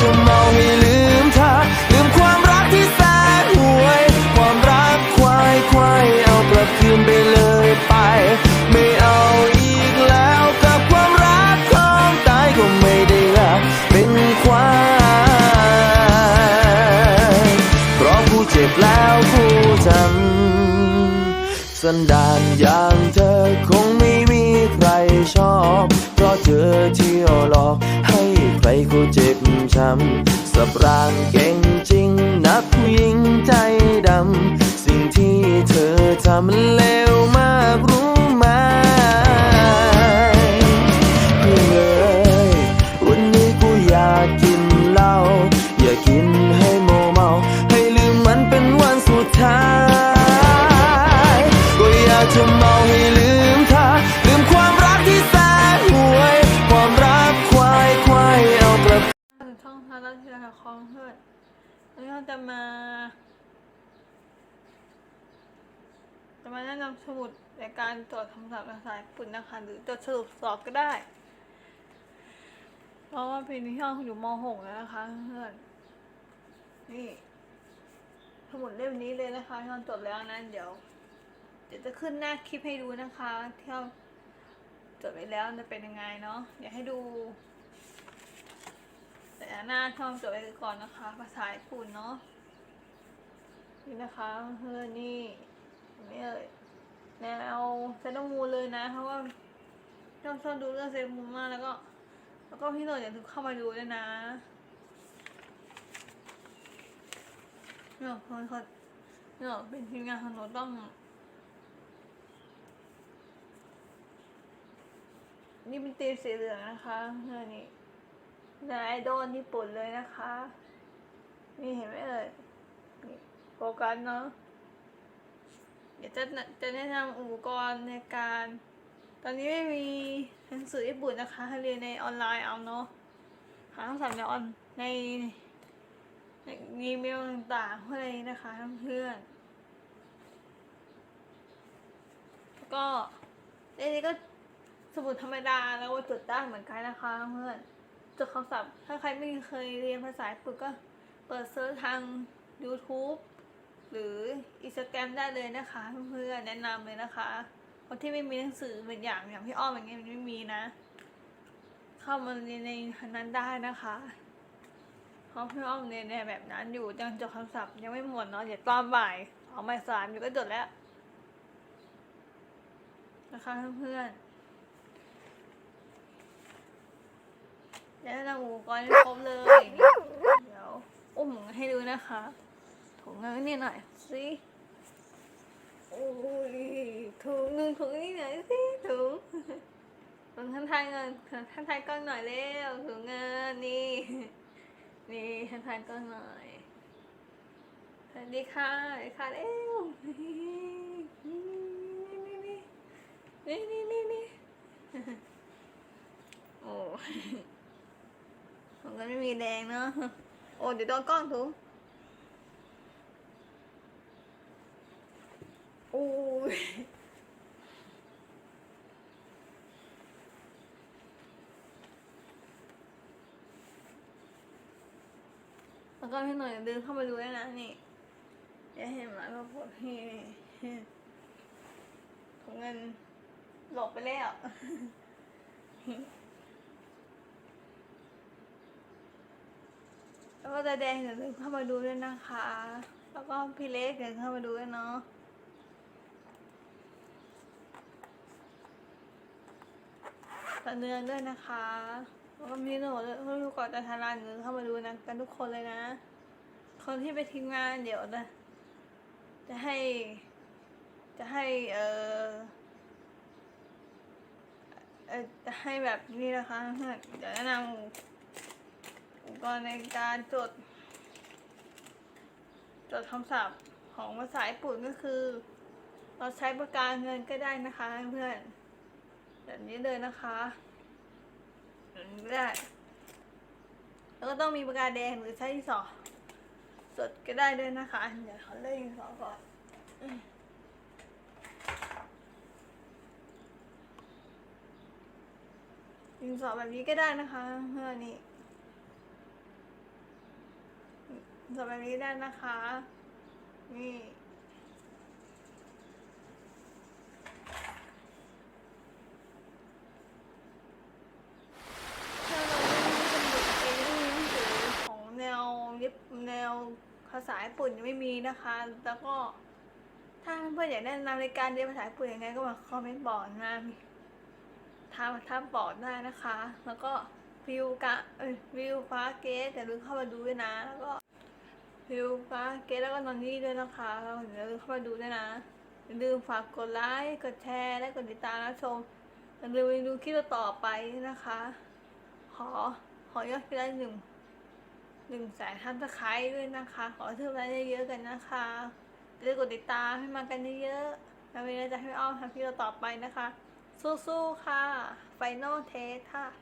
จะเมาให้ลืมเธอ ลืมความรักที่แสนห่วย ความรักควายควายเอากลับคืนไปเลยไป ไม่เอาอีกแล้วกับความรักของตายก็ไม่ได้รักเป็นควายเพราะผู้เจ็บแล้วผู้จำสันดานอย่างเธอคงไม่มีใครชอบ เพราะเธอเที่ยวหลอก เขาเจ็บช้ำสับรางเก่งจริงนะผู้หญิงใจดำ สิ่งที่เธอทำมันเลว คองเฮิร์ดวันนี้เราจะมา จะมาแนะนำสมุดในการตรวจคำศัพท์ภาษาญี่ปุ่นนะคะ หรือตรวจสรุปสอบก็ได้ เพราะว่าปีนี้ช่องอยู่ม .6 แล้วนะคะเพื่อนนี่สมุดเล่มนี้เลยนะคะที่เราจดแล้วนะเดี๋ยว เดี๋ยวจะขึ้นหน้าคลิปให้ดูนะคะที่เราจดไว้แล้วจะเป็นยังไงเนาะเดี๋ยวให้ดู หน้าช่องจดไว้ก่อนนะคะ ภาษาญี่ปุ่นเนาะ นี่นะคะเฮ้อนี่นี่เอ่ยแนวเซนต์มูเลยนะ เพราะว่าชอบชอบดูเรื่องเซนต์มูมากแล้วก็ แล้วก็พี่หน่อยอย่าลืมเข้ามาดูด้วยนะเนี่ยคนเขาเนี่ยเป็นทีมงานของหนูต้องนี่เป็นตีมสีเหลืองนะคะเฮ้อนี่ นายโดนญี่ปุ่นเลยนะคะ นี่เห็นไหมเอ่ยโฟกัสเนาะเดี๋ยวจะจะแนะนำอุปกรณ์ในการ ตอนนี้ไม่มีหนังสือญี่ปุ่นนะคะให้เรียนในออนไลน์เอาเนาะหาคำศัพท์ในออนในในอีเมลต่างๆอะไรนะคะเพื่อนแล้วก็ในนี้ก็สมุดธรรมดาแล้วก็จดได้เหมือนกันนะคะเพื่อน จดคำศัพท์ ถ้าใครไม่เคยเรียนภาษาญี่ปุ่นก็เปิดเซิร์ชทาง YouTube หรือ Instagram ได้เลยนะคะเพื่อนๆแนะนำเลยนะคะ คนที่ไม่มีหนังสือเป็นอย่างอย่างพี่อ้อมอย่างเงี้ยมันไม่มีนะ เข้ามาเรียนในนั้นได้นะคะเพราะพี่อ้อมเรียนในแบบนั้นอยู่ยังจดคำศัพท์ยังไม่หมดเนาะเดี๋ยวตอนบ่ายเอาบ่าสามอยู่ก็จดแล้วนะคะเพื่อนๆ เดี๋ยวเราอุปกรณ์ครบเลย เดี๋ยวอุ้มให้ดูนะคะถุงเงินนี่หน่อยสิโอ้ยถุงหนึ่งถุงนี่หน่อยสิถุงถุงท่านทายเงินท่านทายก้อนหน่อยเร็วถุงเงินนี่นี่ท่านทายก้อนหน่อยสวัสดีค่ะสวัสดีค่ะเร็วนี่นี่นี่นี่นี่นี่โอ้ มันไม่มีแดงเนาะ โอ้เดี๋ยวโดนกล้องถุงโอ้ยแล้วก็พี่หน่อยเดินเข้ามาดูด้วยนะนี่จะเห็นไหมว่าผมนี่ถุงเงินหลบไปแล้ว แล้วก็จะแดงเดี๋ยวลืมเข้ามาดูด้วยนะคะ แล้วก็พี่เล็กเดี๋ยวเข้ามาดูด้วยเนาะตะเนืองด้วยนะคะแล้วก็มีหนูด้วยผู้ก่อจะทารานเงินเข้ามาดูนะกันทุกคนเลยนะ คนที่ไปทีมงานเดี๋ยวจะจะให้ จะให้เออเออจะให้แบบนี้นะคะเดี๋ยวแนะนำ กรณ์ในการจด จดคำศัพท์ของภาษาญี่ปุ่นก็คือ เราใช้ปากกาเงินก็ได้นะคะเพื่อนแบบนี้เลยนะคะแบบนี้ก็ได้ แล้วก็ต้องมีปากกาแดงหรือใช้ที่สอจดก็ได้ด้วยนะคะ เดี๋ยวเขาเล่นสอก่อนอืมดินสอแบบนี้ก็ได้นะคะเพื่อนนี่ สำหรับนี้ได้นะคะ นี่ถ้าเราไม่มีเป็นบทเองไม่คือของแนวยิปแนวภาษาญี่ปุ่นยังไม่มีนะคะ แล้วก็ถ้าเพื่อนอยากแนะนำในการเรียนภาษาญี่ปุ่นยังไงก็มาคอมเมนต์บอกนะมีทามทามบอกได้นะคะ แล้วก็วิวกะวิวฟ้าเกสแต่ลืมเข้ามาดูด้วยนะ แล้วก็ วิวฟ้าเกสแล้วก็นอนนี่ด้วยนะคะแล้วอย่าลืมเข้ามาดูด้วยนะอย่าลืมฝากกดไลค์กดแชร์และกดติดตามรับชมอย่าลืมไปดูคลิปต่อไปนะคะ ขอขอยอดไปได้หนึ่งหนึ่งแสนทับสไครด้วยนะคะ ขอทืบไลค์เยอะๆกันนะคะจะได้กดติดตามให้มากันเยอะๆแล้วเวลาจะให้อ้อมทำคลิปต่อไปนะคะ สู้ๆค่ะไฟนอลเทสค่ะ